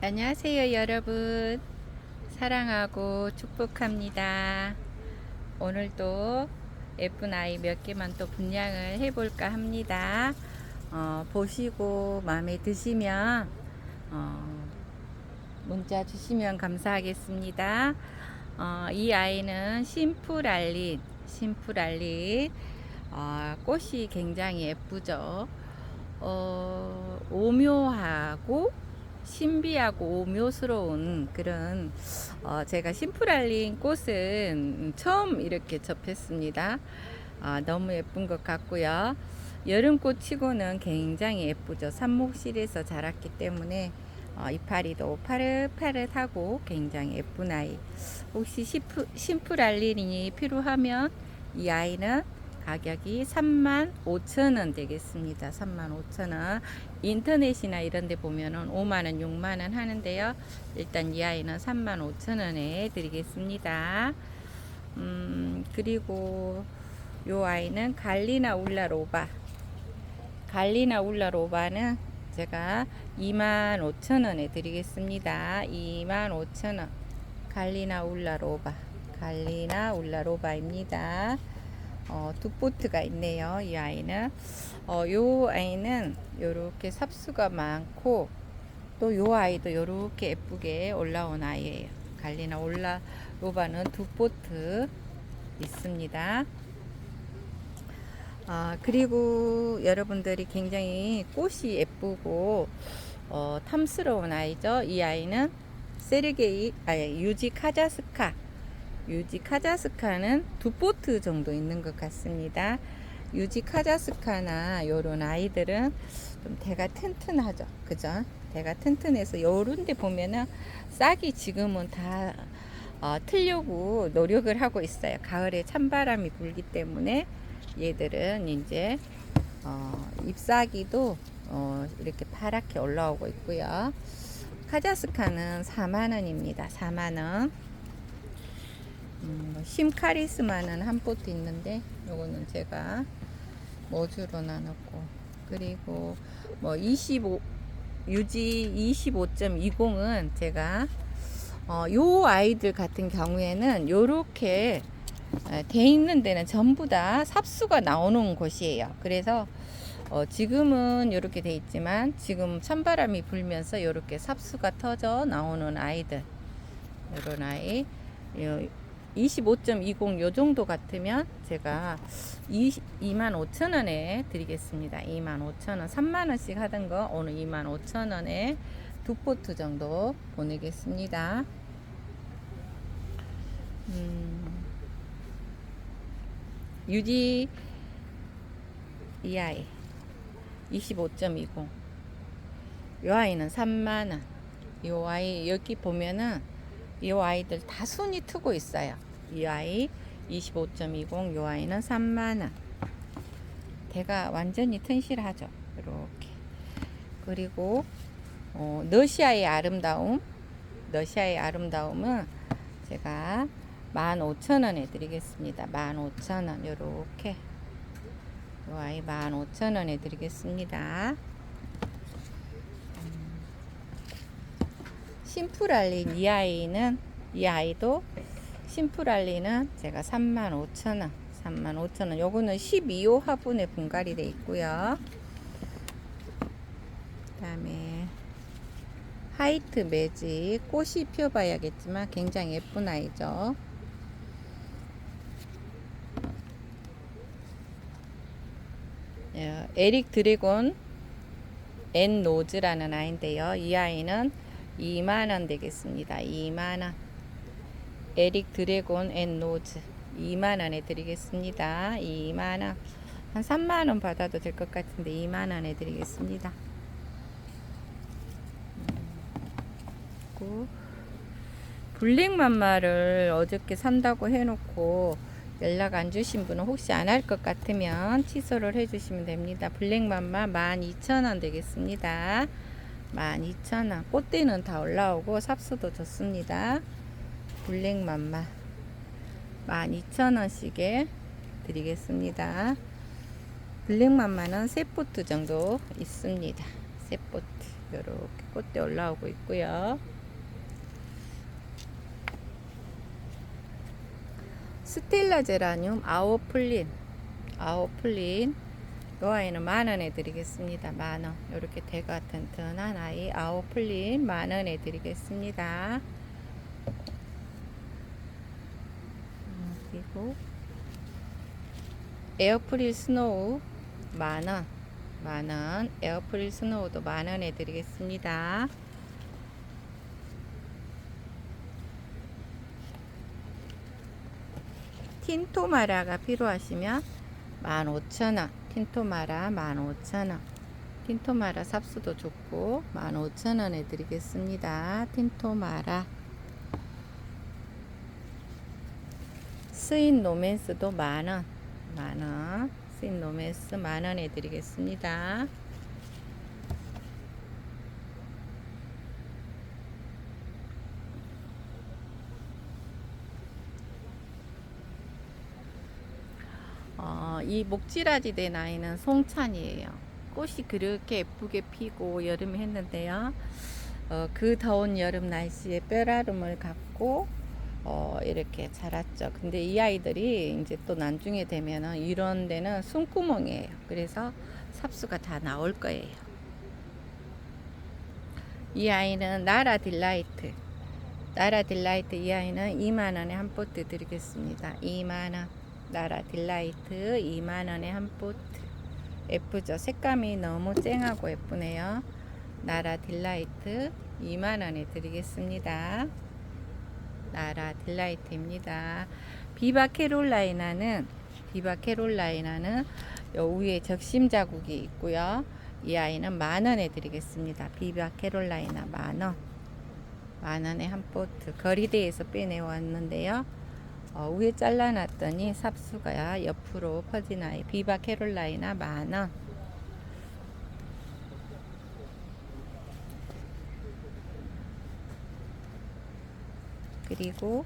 안녕하세요, 여러분. 사랑하고 축복합니다. 오늘도 예쁜 아이 몇 개만 또 분양을 해볼까 합니다. 어, 보시고 마음에 드시면 어, 문자 주시면 감사하겠습니다. 어, 이 아이는 심플알린, 심플알린 어, 꽃이 굉장히 예쁘죠. 어, 오묘하고 신비하고 오묘스러운 그런 어, 제가 심플알린 꽃은 처음 이렇게 접했습니다. 아, 너무 예쁜 것 같고요. 여름꽃 치고는 굉장히 예쁘죠. 삽목실에서 자랐기 때문에 어, 이파리도 파릇파릇하고 굉장히 예쁜 아이. 혹시 심플, 심플알린이 필요하면 이 아이는 가격이 3만 5천 원 되겠습니다. 3만 5천 원. 인터넷이나 이런 데 보면은 5만 원, 6만 원 하는데요. 일단 이 아이는 3만 5천 원에 드리겠습니다. 음, 그리고 요 아이는 갈리나 울라로바. 갈리나 울라로바는 제가 2만 5천 원에 드리겠습니다. 2만 5천 원. 갈리나 울라로바. 갈리나 울라로바입니다. 어, 두 포트가 있네요. 이 아이는. 어, 요 아이는 요렇게 삽수가 많고 또 요 아이도 요렇게 예쁘게 올라온 아이예요. 갈리나 올라 로바는 두 포트 있습니다. 아, 그리고 여러분들이 굉장히 꽃이 예쁘고 어, 탐스러운 아이죠. 이 아이는 세르게이 아니 유지 카자스카 유지 카자스카는 두 포트 정도 있는 것 같습니다. 유지 카자스카나 요런 아이들은 좀 대가 튼튼하죠. 그죠? 대가 튼튼해서 요런 데 보면은 싹이 지금은 다 어, 틀려고 노력을 하고 있어요. 가을에 찬바람이 불기 때문에 얘들은 이제 어, 잎사귀도 어, 이렇게 파랗게 올라오고 있고요. 카자스카는 4만원입니다. 4만원. 음, 뭐 심카리스마는 한 포트 있는데 요거는 제가 모주로 나눴고 그리고 뭐 25 유지 25.20은 제가 어, 요 아이들 같은 경우에는 요렇게 돼 있는 데는 전부 다 삽수가 나오는 곳이에요. 그래서 어, 지금은 이렇게 돼 있지만 지금 찬바람이 불면서 이렇게 삽수가 터져 나오는 아이들 이런 아이 25.20 요 정도 같으면 제가 2만 5천 원에 드리겠습니다. 2만 5천 원, 3만 원씩 하던 거 오늘 2만 5천 원에 두 포트 정도 보내겠습니다. 음, 유지 이 아이 25.20. 요 아이는 3만 원. 요 아이 여기 보면은 이 아이들 다 순이 트고 있어요. 이 아이 25.20, 요 아이는 3만원. 대가 완전히 튼실하죠. 이렇게. 그리고, 어, 너시아의 아름다움. 너시아의 아름다움은 제가 15,000원에 드리겠습니다. 15,000원. 요렇게. 요 아이 15,000원에 드리겠습니다. 심플알린 이 아이는 이 아이도 심플알린은 제가 35,000원 35,000원 요거는 12호 화분에 분갈이 돼 있고요 그 다음에 화이트 매직 꽃이 피어봐야겠지만 굉장히 예쁜 아이죠 예, 에릭 드래곤 앤 노즈라는 아이인데요 이 아이는 2만원 되겠습니다. 2만원. 에릭 드래곤 앤 노즈 2만원에 드리겠습니다. 2만 원. 한 3만 원 받아도 될 것 같은데 2만원에 드리겠습니다. 음, 블랙맘마를 어저께 산다고 해놓고 연락 안 주신 분은 혹시 안 할 것 같으면 취소를 해주시면 됩니다. 블랙맘마 12,000원 되겠습니다. 12,000원. 꽃대는 다 올라오고 삽수도 좋습니다. 블랙맘마 12,000원씩에 드리겠습니다. 블랙맘마는 세 포트 정도 있습니다. 세 포트. 이렇게 꽃대 올라오고 있고요. 스텔라 제라늄 아오플린 아오플린 이 아이는 만 원에 드리겠습니다. 만 원. 이렇게 대가 튼튼한 아이 아오플린 만 원에 드리겠습니다. 음, 그리고 에어프릴 스노우 만 원. 만 원. 에어프릴 스노우도 만 원에 드리겠습니다. 틴토마라가 필요하시면 15,000원. 틴토마라 15,000원. 틴토마라 삽수도 좋고 15,000원에 드리겠습니다. 틴토마라. 스인 노맨스도 만원. 만원. 스인 노맨스 만원에 드리겠습니다. 어, 이 목지라지 된 아이는 송찬이에요. 꽃이 그렇게 예쁘게 피고 여름에 했는데요. 어, 그 더운 여름 날씨에 뼈라름을 갖고 어, 이렇게 자랐죠. 근데 이 아이들이 이제 또 나중에 되면은 이런 데는 숨구멍이에요. 그래서 삽수가 다 나올 거예요. 이 아이는 나라 딜라이트. 나라 딜라이트 이 아이는 2만 원에 한 포트 드리겠습니다. 2만 원. 나라 딜라이트 2만 원에 한 포트. 예쁘죠? 색감이 너무 쨍하고 예쁘네요. 나라 딜라이트 2만 원에 드리겠습니다. 나라 딜라이트입니다. 비바 캐롤라이나는 비바 캐롤라이나는 요 위에 적심 자국이 있고요. 이 아이는 만 원에 드리겠습니다. 비바 캐롤라이나 만 원. 만 원에 한 포트. 거리대에서 빼내 왔는데요. 어, 위에 잘라놨더니 삽수가 옆으로 퍼진 아이. 비바 캐롤라이나 만 원. 그리고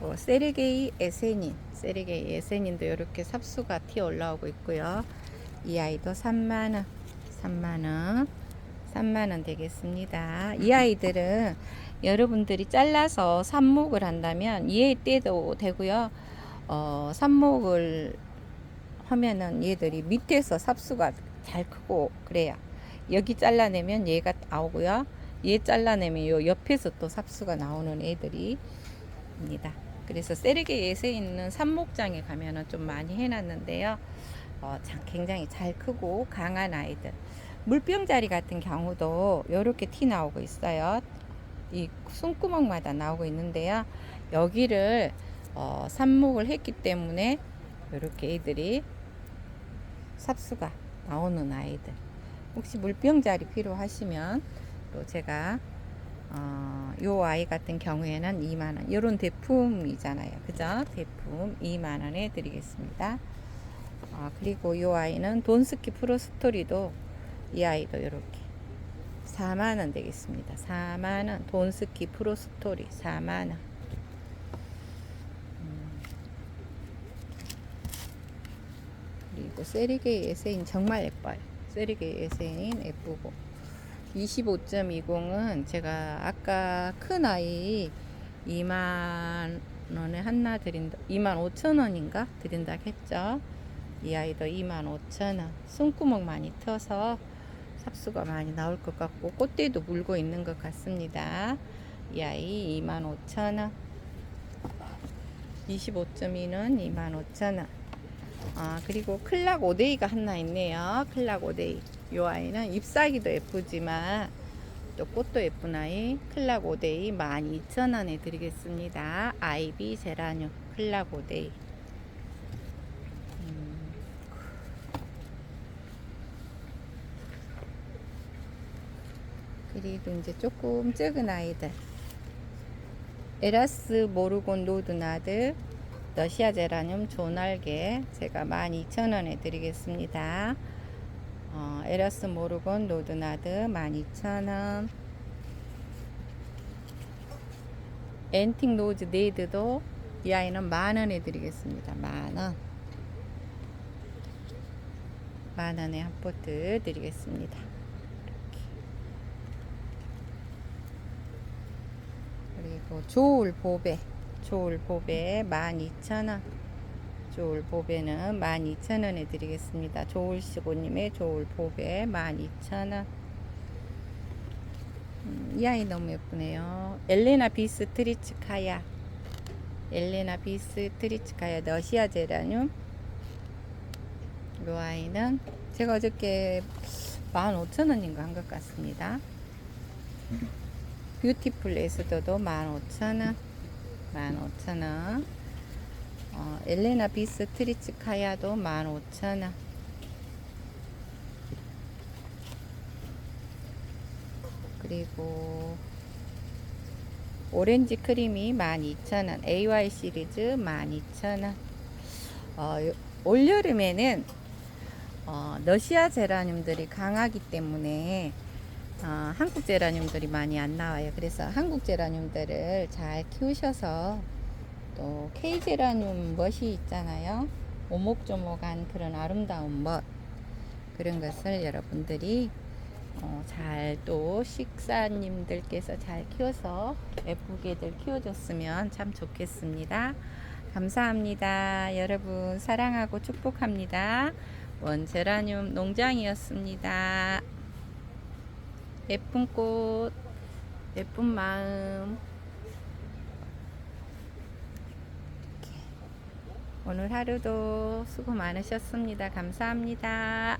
어, 세르게이 에세닌, 세르게이 에세닌도 이렇게 삽수가 튀어 올라오고 있고요. 이 아이도 3만원, 3만원, 3만원 되겠습니다. 이 아이들은 여러분들이 잘라서 삽목을 한다면 얘 때도 되고요. 어, 삽목을 하면은 얘들이 밑에서 삽수가 잘 크고 그래요. 여기 잘라내면 얘가 나오고요. 얘 잘라내면 요 옆에서 또 삽수가 나오는 애들이 입니다. 그래서 세르게에서 있는 삽목장에 가면은 좀 많이 해놨는데요. 어, 참 굉장히 잘 크고 강한 아이들. 물병자리 같은 경우도 이렇게 티 나오고 있어요. 이 숨구멍마다 나오고 있는데요. 여기를 어, 삽목을 했기 때문에 이렇게 애들이 삽수가 나오는 아이들. 혹시 물병자리 필요하시면 또 제가 어, 요 아이 같은 경우에는 2만원. 요런 대품이잖아요. 그죠? 대품 2만원에 드리겠습니다. 아, 그리고 요 아이는 돈스키 프로 스토리도 이 아이도 이렇게 4만원 되겠습니다. 4만원. 돈스키 프로 스토리 4만원. 음. 그리고 세리게이 에세인 정말 예뻐요. 세리게이 에세인 예쁘고. 25.20은 제가 아까 큰 아이 2만 원에 하나 드린다 2만 5천 원인가 드린다 했죠. 이 아이도 2만 5천 원. 숨구멍 많이 터서 삽수가 많이 나올 것 같고 꽃대도 물고 있는 것 같습니다. 이 아이 2만 5천 원. 25.2는 2만 5천 원. 아, 그리고 클락 오데이가 하나 있네요. 클락 오데이. 요 아이는 잎사귀도 예쁘지만 또 꽃도 예쁜 아이. 클락 오데이 12,000원에 드리겠습니다. 아이비 제라늄 클락 오데이. 음. 그리고 이제 조금 작은 아이들. 에라스 모르곤 노드나드 러시아 제라늄 조날개 제가 12,000원에 드리겠습니다. 어, 에라스 모르곤 노드나드 12,000원 엔팅 노즈 네이드도 이 아이는 만원에 드리겠습니다 만원 만원에 한 포트 드리겠습니다. 이렇게. 그리고 조울 보배 조울 보배 12,000원 조울 보배는 12,000원에 드리겠습니다. 조울 시고님의 조울 보배 12,000원. 음, 이 아이 너무 예쁘네요. 엘레나 비스 트리츠카야. 엘레나 비스 트리츠카야 너시아 제라늄. 이 아이는 제가 어저께 15,000원인가 한 것 같습니다. 뷰티풀 에스더도 15,000원. 15,000원. 어, 엘레나 비스 트리츠카야도 15,000원. 그리고 오렌지 크림이 12,000원. AY 시리즈 12,000원. 어, 요- 올여름에는 어, 러시아 제라늄들이 강하기 때문에 어, 한국 제라늄들이 많이 안 나와요. 그래서 한국 제라늄들을 잘 키우셔서 또 제라늄 멋이 있잖아요. 오목조목한 그런 아름다운 멋 그런 것을 여러분들이 어, 잘 또 식사님들께서 잘 키워서 예쁘게들 키워줬으면 참 좋겠습니다. 감사합니다. 여러분 사랑하고 축복합니다. 원제라늄 농장이었습니다. 예쁜 꽃, 예쁜 마음. 이렇게. 오늘 하루도 수고 많으셨습니다. 감사합니다.